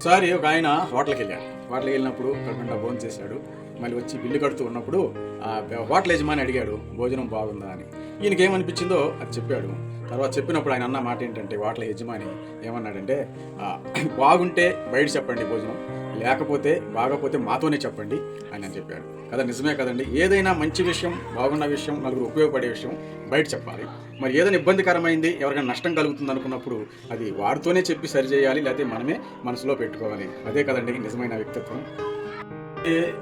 ఒకసారి ఒక ఆయన హోటల్కి వెళ్ళాడు. హోటల్కి వెళ్ళినప్పుడు కడుపుండా భోజనం చేశాడు మళ్ళీ వచ్చి బిల్లు కడుతూ ఉన్నప్పుడు ఆ హోటల్ యజమాని అడిగాడు భోజనం బాగుందా? అని. ఈయనకి ఏమనిపించిందో అది చెప్పాడు. తర్వాత చెప్పినప్పుడు ఆయన అన్న మాట ఏంటంటే హోటల్ యజమాని ఏమన్నాడంటే బాగుంటే బయట చెప్పండి భోజనం లేకపోతే బాగపోతే మాతోనే చెప్పండి అని అని చెప్పాడు. కదా నిజమే కదండి. ఏదైనా మంచి విషయం బాగున్న విషయం నలుగురు ఉపయోగపడే విషయం బయట చెప్పాలి. మరి ఏదైనా ఇబ్బందికరమైంది ఎవరికైనా నష్టం కలుగుతుంది అనుకున్నప్పుడు అది వారితోనే చెప్పి సరిచేయాలి లేకపోతే మనమే మనసులో పెట్టుకోవాలి. అదే కదండి నిజమైన వ్యక్తిత్వం.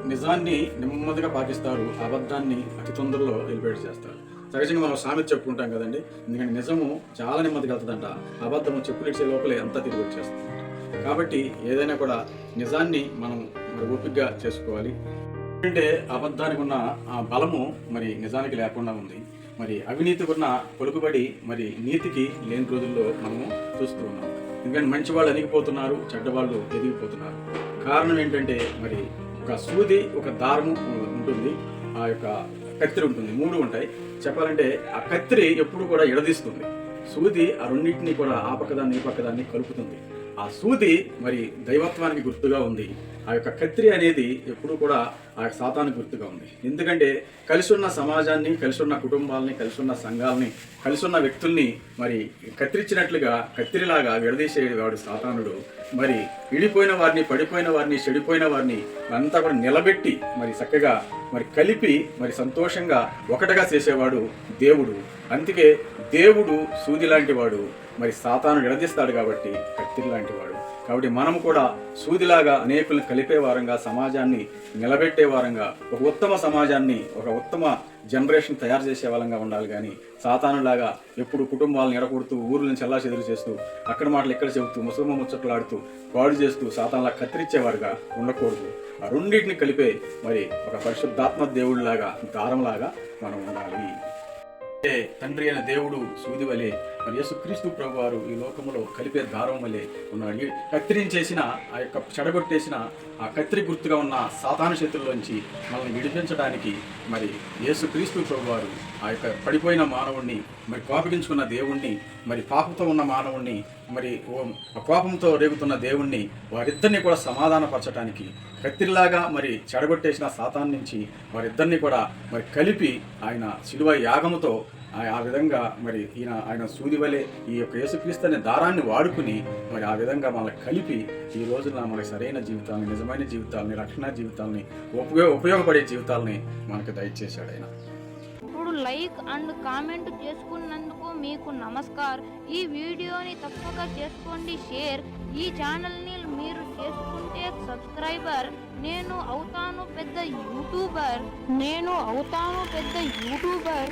నిజాన్ని నెమ్మదిగా పాటిస్తారు అబద్ధాన్ని అతి తొందరలో ఎలిపేట్ చేస్తారు. సహజంగా మనం సామెత చెప్పుకుంటాం కదండి. ఎందుకంటే నిజము చాలా నెమ్మదిగా వెళ్తుందంట. అబద్ధము చెప్పులిచ్చే లోపలే అంతా తిరిగి వచ్చేస్తుంది కాబట్టి ఏదైనా కూడా నిజాన్ని మనం మరి ఓపికగా చేసుకోవాలి. అంటే అబద్ధానికి ఉన్న ఆ బలము మరి నిజానికి లేకుండా ఉంది. మరి అవినీతికి ఉన్న పలుకుబడి మరి నీతికి లేని రోజుల్లో మనము చూస్తూ ఉన్నాం. ఎందుకంటే మంచి వాళ్ళు అణిగిపోతున్నారు చెడ్డవాళ్ళు ఎదిగిపోతున్నారు. కారణం ఏంటంటే మరి ఒక సూది ఒక దారము ఉంటుంది. ఆ యొక్క కత్తిరి ఉంటుంది. మూడు ఉంటాయి. చెప్పాలంటే ఆ కత్తిరి ఎప్పుడు కూడా ఎడదీస్తుంది. సూది ఆ రెండింటిని కూడా ఆ పక్కదాన్ని ఈ పక్కదాన్ని కలుపుతుంది. ఆ సూది మరి దైవత్వానికి గుర్తుగా ఉంది. ఆ యొక్క కత్తిరి అనేది ఎప్పుడు కూడా ఆ యొక్క సాతానికి గుర్తుగా ఉంది. ఎందుకంటే కలిసి ఉన్న సమాజాన్ని కలిసి ఉన్న కుటుంబాలని కలిసి ఉన్న సంఘాలని కలిసి ఉన్న వ్యక్తుల్ని మరి కత్తిరించినట్లుగా కత్తిరిలాగా విడదీసేవాడు సాతానుడు. మరి విడిపోయిన వారిని పడిపోయిన వారిని చెడిపోయిన వారిని అంతా కూడా నిలబెట్టి మరి చక్కగా మరి కలిపి మరి సంతోషంగా ఒకటిగా చేసేవాడు దేవుడు. అందుకే దేవుడు సూది లాంటివాడు మరి సాతాను విడదీస్తాడు కాబట్టి కత్తిరి లాంటివాడు కాబట్టి మనం కూడా సూదిలాగా అనేకులను కలిపే వారంగా సమాజాన్ని నిలబెట్టే వారంగా ఒక ఉత్తమ సమాజాన్ని ఒక ఉత్తమ జనరేషన్ తయారు చేసే వాళ్ళంగా ఉండాలి కానీ సాతానులాగా ఎప్పుడు కుటుంబాలను ఎడగొడుతూ ఊర్లను చల్లా చెదురు చేస్తూ అక్కడ మాటలు ఇక్కడ చెబుతూ ముసలమ్మ ముచ్చట్లాడుతూ పాడు చేస్తూ సాతానులా కత్తిరించేవారుగా ఉండకూడదు. ఆ రెండింటిని కలిపే మరి ఒక పరిశుద్ధాత్మ దేవుడిలాగా దారంలాగా మనం ఉండాలి. తండ్రి అయిన దేవుడు సూది వలె మరి యేసుక్రీస్తు ప్రభు వారు ఈ లోకములో కలిపే దారం వలె ఉన్నాడు కత్తిరించేసిన ఆ యొక్క చెడగొట్టేసిన ఆ కత్తిరి గుర్తుగా ఉన్న సాధారణ చేతుల్లోంచి మనల్ని విడిపించడానికి మరి యేసుక్రీస్తు ప్రభు వారు ఆ యొక్క పడిపోయిన మానవుణ్ణి మరి కోపగించుకున్న దేవుణ్ణి మరి పాపంతో ఉన్న మానవుణ్ణి మరి కోపంతో రేగుతున్న దేవుణ్ణి వారిద్దరిని కూడా సమాధానపరచడానికి కత్తిరిలాగా మరి చెడగొట్టేసిన సాతాన్ నుంచి వారిద్దరిని కూడా మరి కలిపి ఆయన శిలువ యాగముతో ఆ- విధంగా మరి ఈయన ఆయన సూది వలె ఈ యొక్క యేసుక్రీస్తు అనే దారాన్ని వాడుకుని మరి ఆ విధంగా మళ్ళీ కలిపి ఈ రోజున మనకి సరైన జీవితాన్ని నిజమైన జీవితాలని రక్షణ జీవితాలని ఉపయోగ ఉపయోగపడే జీవితాలని మనకు దయచేశాడు ఆయన. ఇప్పుడు లైక్ అండ్ కామెంట్ చేసుకున్నందుకు మీకు నమస్కార్. ఈ వీడియోని తప్పక చేసుకోండి షేర్. ఈ ఛానల్ని మీరు చేసుకుంటే సబ్స్క్రైబర్. నేను అవుతాను పెద్ద యూట్యూబర్. నేను అవుతాను పెద్ద యూట్యూబర్.